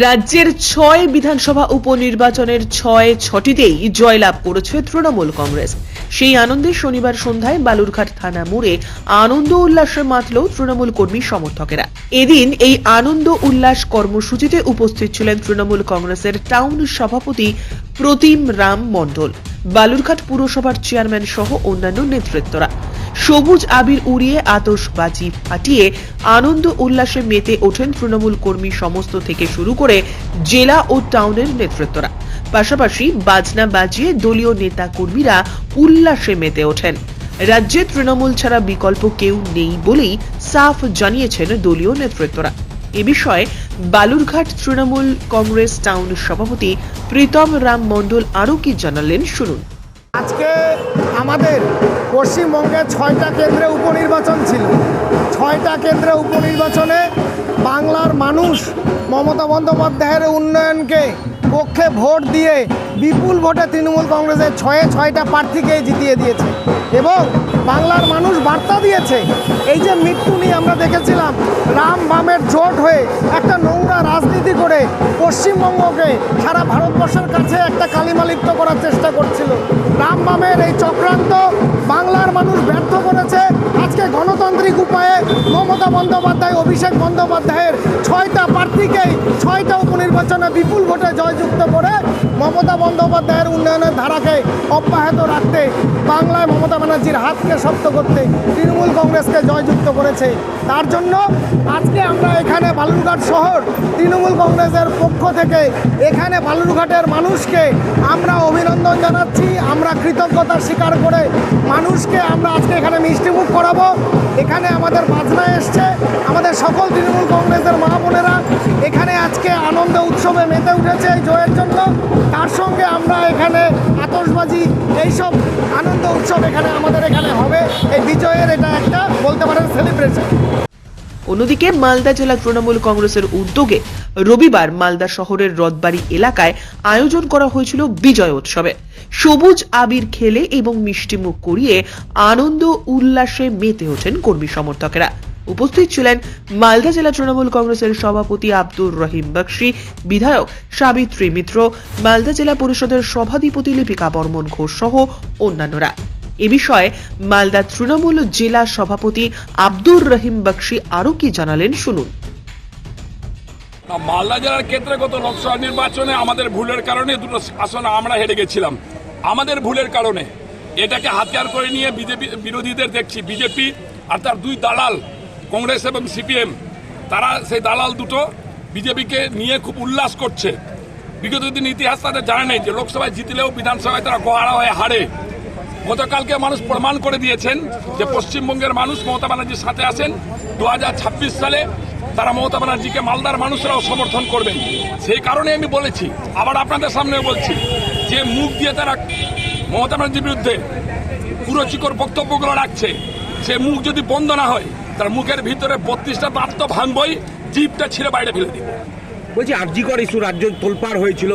রাজ্যের ছয় বিধানসভা উপনির্বাচনের ছয় ছটিতেই জয়লাভ করেছে তৃণমূল কংগ্রেস। সেই আনন্দে শনিবার সন্ধ্যায় বালুরঘাট থানা মোড়ে আনন্দ উল্লাসে মাতল তৃণমূল কর্মী সমর্থকেরা। এদিন এই আনন্দ উল্লাস কর্মসূচিতে উপস্থিত ছিলেন তৃণমূল কংগ্রেসের টাউন সভাপতি প্রতিম রাম মণ্ডল, বালুরঘাট পুরসভার চেয়ারম্যান সহ অন্যান্য নেতৃত্বরা। সবুজ আবির উড়িয়ে আতশবাজি ফাটিয়ে আনন্দ উল্লাসে মেতে ওঠেন তৃণমূল কর্মী সমস্ত থেকে শুরু করে জেলা ও টাউনের নেতৃত্বরা। পাশাপাশি বাজনা বাজিয়ে দলীয় নেতা কর্মীরা উল্লাসে মেতে ওঠেন। রাজ্যে তৃণমূল ছাড়া বিকল্প কেউ নেই বলেই সাফ জানিয়েছেন দলীয় নেতৃত্বরা। এ বিষয়ে বালুরঘাট তৃণমূল কংগ্রেস টাউন সভাপতি প্রীতম রাম মণ্ডল আরও কি জানালেন শুনুন। আজকে আমাদের পশ্চিমবঙ্গে ছয়টা কেন্দ্রে উপনির্বাচন ছিল। ছয়টা কেন্দ্রে উপনির্বাচনে বাংলার মানুষ মমতা বন্দ্যোপাধ্যায়ের উন্নয়নকে পক্ষে ভোট দিয়ে বিপুল ভোটে তৃণমূল কংগ্রেসের ছয়ে ছয়টা প্রার্থীকে জিতিয়ে দিয়েছে এবং বাংলার মানুষ বার্তা দিয়েছে, এই যে মৃত্যু নিয়ে আমরা দেখেছিলাম, রাম বামের জোট হয়ে একটা নোংরা রাজনীতি করে পশ্চিমবঙ্গকে সারা ভারতবর্ষের কাছে একটা কালিমালিপ্ত করার চেষ্টা করছিল। রাম বামের এই চক্রান্ত বাংলার মানুষ ব্যর্থ করেছে। আজকে গণতান্ত্রিক উপায়ে মমতা বন্দ্যোপাধ্যায়, অভিষেক বন্দ্যোপাধ্যায়ের ছয়টা প্রার্থীকেই ছয়টা উপনির্বাচনে বিপুল ভোটে জয়যুক্ত করে মমতা বন্দ্যোপাধ্যায়ের উন্নয়নের ধারাকে অব্যাহত রাখতে বাংলায় মমতা ব্যানার্জির হাতকে শক্ত করতে তৃণমূল কংগ্রেসকে জয়যুক্ত করেছে। তার জন্য আজকে আমরা এখানে বালুরঘাট শহর তৃণমূল কংগ্রেসের পক্ষ থেকে এখানে বালুরঘাটের মানুষকে আমরা অভিনন্দন জানাচ্ছি। আমরা কৃতজ্ঞতা স্বীকার করে মানুষকে আমরা আজকে এখানে মিষ্টিমুখ করাবো। এখানে আমাদের বাজনা এসছে। আমাদের সকল তৃণমূল কংগ্রেসের এখানে আজকে আনন্দ উৎসবে মেতে উঠেছে এই জয়ের জন্য। তার সঙ্গে আমরা এখানে আতশবাজি এইসব আনন্দ উৎসব এখানে আমাদের এখানে হবে। এই বিজয়ের এটা একটা বলতে পারেন সেলিব্রেশন অন্যদিকে মালদা জেলা তৃণমূল কংগ্রেসের উদ্যোগে রবিবার মালদা শহরের রথবাড়ি এলাকায় আয়োজন করা হয়েছিল বিজয় উৎসবে। সবুজ আবির খেলে এবং মিষ্টিমুখ করিয়ে আনন্দ উল্লাসে মেতে ওঠেন কর্মী সমর্থকেরা। উপস্থিত ছিলেন মালদা জেলা তৃণমূল কংগ্রেসের সভাপতি আব্দুর রহিম বক্সি, বিধায়ক সাবিত্রী মিত্র, মালদা জেলা পরিষদের সভাধিপতি লিপিকা বর্মন ঘোষ সহ অন্যান্যরা। এ বিষয়ে মালদা তৃণমূল জেলা সভাপতি আব্দুর রহিম বক্সি আরও কি জানালেন শুনুন। মালদা জেলার ক্ষেত্রে গত লোকসভা নির্বাচনে আমাদের ভুলের কারণে দুটো আসনে আমরা হেরে গেছিলাম। আমাদের ভুলের কারণে এটাকে হাতিয়ার করে নিয়ে বিজেপি বিরোধীদের দেখছি, বিজেপি আর তার দুই দালাল কংগ্রেস এবং সিপিএম, তারা সেই দালাল দুটো বিজেপিকে নিয়ে খুব উল্লাস করছে। বিগত দিন ইতিহাস তাদের জানে নেই যে লোকসভায় জিতলেও বিধানসভায় তারা গোহারা হয়ে হারে। গতকালকে মানুষ প্রমাণ করে দিয়েছেন যে পশ্চিমবঙ্গের মানুষ মমতা ব্যানার্জির সাথে আছেন। দু হাজার ছাব্বিশ সালে তারা মমতা ব্যানার্জিকে মালদার মানুষরাও সমর্থন করবেন। সেই কারণে আমি বলেছি, আবার আপনাদের সামনে বলছি যে মুখ দিয়ে তারা মমতা ব্যানার্জির বিরুদ্ধে পুরোচিকর বক্তব্যগুলো রাখছে। সে মুখ যদি বন্ধ না হয় তার মুখের ভিতরে বত্রিশটা দাঁত তো ভাঙবই জিপটা ছিঁড়ে বাইরে ফেলে দিব। বলছি আরজিকর ইস্যু রাজ্য তোলপাড় হয়েছিল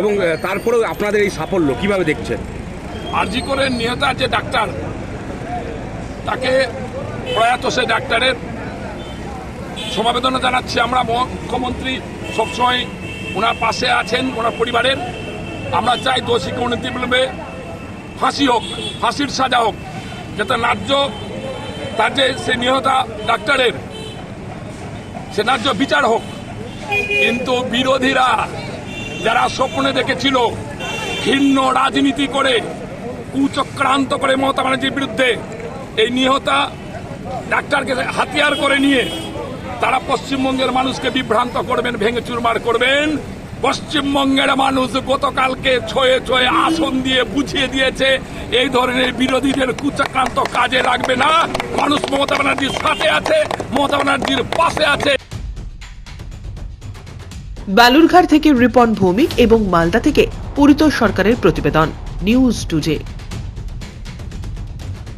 এবং তারপরেও আপনাদের এই সাফল্য কীভাবে দেখছেন? আরজি করে নিহত যে ডাক্তার তাকে প্রয়াত সে ডাক্তারের সমাবেদনা জানাচ্ছি আমরা। মুখ্যমন্ত্রী সবসময় ওনার পাশে আছেন ওনার পরিবারের। আমরা চাই দোষীকে উন্নতি ফাঁসি হোক ফাঁসির সাজা হোক যাতে ন্যায্য তার যে সে নিহতা ডাক্তারের সে ন্যায্য বিচার হোক, কিন্তু বিরোধীরা যারা স্বপ্নে দেখেছিল ভিন্ন রাজনীতি করে, কুচক্রান্ত করে মমতা ব্যানার্জির বিরুদ্ধে এই নিহতা ডাক্তারকে হাতিয়ার করে নিয়ে তারা পশ্চিমবঙ্গের মানুষকে বিভ্রান্ত করবেন, ভেঙে চুরমার করবেন। পশ্চিমবঙ্গের মানুষ গতকালকে ছয়ে ছয়ে আসন দিয়ে বুঝিয়ে দিয়েছে, এই ধরনের বিরোধীদের কুচাক্রান্ত কাজে লাগবে না। মানুষ মমতা ব্যানার্জির সাথে আছে, মমতা ব্যানার্জির পাশে আছে। বালুরঘাট থেকে রিপন ভৌমিক এবং মালদা থেকে পুরিত সরকারের প্রতিবেদন, নিউজ টুডে।